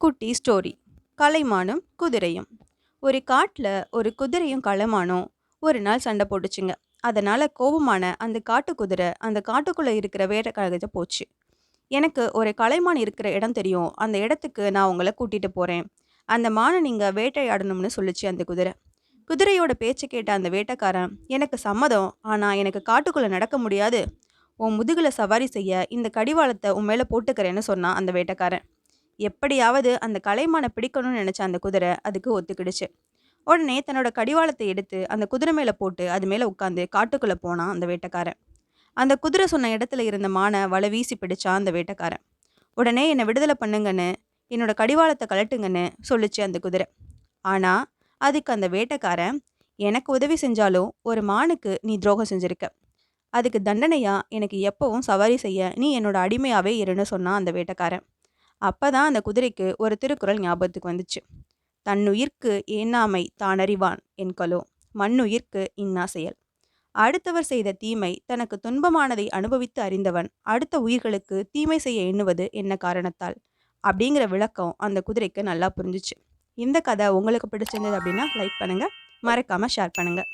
குட்டி ஸ்டோரி கலைமானும் குதிரையும். ஒரு காட்டில் ஒரு குதிரையும் களமானும் ஒரு நாள் சண்டை போட்டுச்சுங்க. அதனால் கோபமான அந்த காட்டு குதிரை அந்த காட்டுக்குள்ளே இருக்கிற வேட்டைக்காரர்கிட்ட போச்சு. எனக்கு ஒரு கலைமான் இருக்கிற இடம் தெரியும். அந்த இடத்துக்கு நான் உங்களை கூட்டிகிட்டு போகிறேன் அந்த மானை நீங்கள் வேட்டையாடணும்னு சொல்லிச்சு அந்த குதிரை. குதிரையோட பேச்சை கேட்ட அந்த வேட்டைக்காரன் எனக்கு சம்மதம் ஆனால் எனக்கு காட்டுக்குள்ளே நடக்க முடியாது. உன் முதுகில் சவாரி செய்ய இந்த கடிவாளத்தை உன் மேலே போட்டுக்கிறேன்னு சொன்னான் அந்த வேட்டைக்காரன். எப்படியாவது அந்த கலைமானை பிடிக்கணும்னு நினச்ச அந்த குதிரை அதுக்கு ஒத்துக்கிடுச்சு. உடனே தன்னோட கடிவாளத்தை எடுத்து அந்த குதிரை மேலே போட்டு அது மேலே உட்காந்து காட்டுக்குள்ளே போனான் அந்த வேட்டைக்காரன். அந்த குதிரை சொன்ன இடத்துல இருந்த மானை வலை வீசி பிடிச்சான் அந்த வேட்டைக்காரன். உடனே என்னை விடுதலை பண்ணுங்கன்னு என்னோட கடிவாளத்தை கலட்டுங்கன்னு சொல்லிச்சு அந்த குதிரை. ஆனால் அதுக்கு அந்த வேட்டைக்காரன் எனக்கு உதவி செஞ்சாலும் ஒரு மானுக்கு நீ துரோகம் செஞ்சுருக்க. அதுக்கு தண்டனையாக எனக்கு எப்பவும் சவாரி செய்ய நீ என்னோட அடிமையாகவே இருன்னு சொன்னான் அந்த வேட்டைக்காரன். அப்போ தான் அந்த குதிரைக்கு ஒரு திருக்குறள் ஞாபகத்துக்கு வந்துச்சு. தன்னுயிர்க்கு ஏனாமை தானறிவான் என்கலோ மண்ணுயிர்க்கு இன்னா செயல். அடுத்தவர் செய்த தீமை தனக்கு துன்பமானதை அனுபவித்து அறிந்தவன் அடுத்த உயிர்களுக்கு தீமை செய்ய எண்ணுவது என்ன காரணத்தால்? அப்படிங்கிற விளக்கம் அந்த குதிரைக்கு நல்லா புரிஞ்சிச்சு. இந்த கதை உங்களுக்கு பிடிச்சிருந்தது அப்படின்னா லைக் பண்ணுங்கள் மறக்காமல் ஷேர் பண்ணுங்கள்